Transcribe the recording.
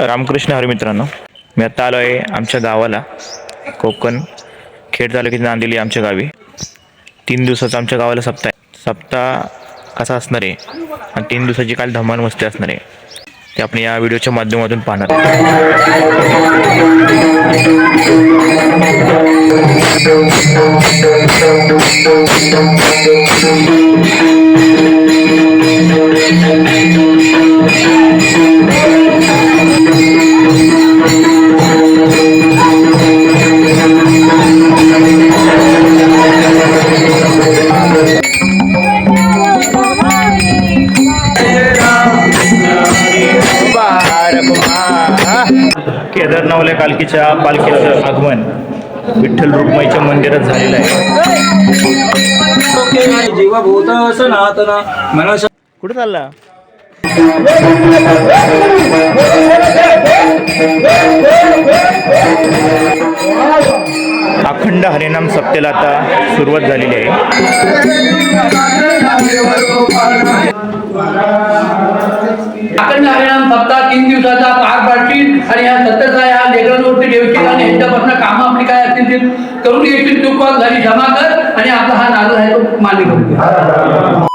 रामकृष्ण हरी मित्रांनो मी आत्ता आलो आहे आमच्या गावाला कोकण खेड तालुक्यात नांदिली आमच्या गावी. तीन दिवसाचा आमच्या गावाला सप्ताह सप्ताह कसा असणार आहे? आणि तीन दिवसाची काल धमाल मस्ती असणार आहे. ते आपण या व्हिडिओच्या माध्यमातून पाहणार केदार नवल्या कालकीच्या पालखीचं आगमन. विठ्ठल रुक्माईच्या मंदिरात झालेलं आहे. जीवभूत सनातन मन कुठे चालला? अखंड हरिनाम सप्तेला आता सुरुवात झालेली आहे. अखंड हरिनाम सप्ताह तीन दिवसाचा पार पाडतील आणि या सत्तरचा या लेकरांवरती ठेवतील आणि यांच्यापासून कामं आपली काय असतील ते करून येतील तू पण घरी जमा कर आणि आपला हा नारळ आहे तो मान्य करून.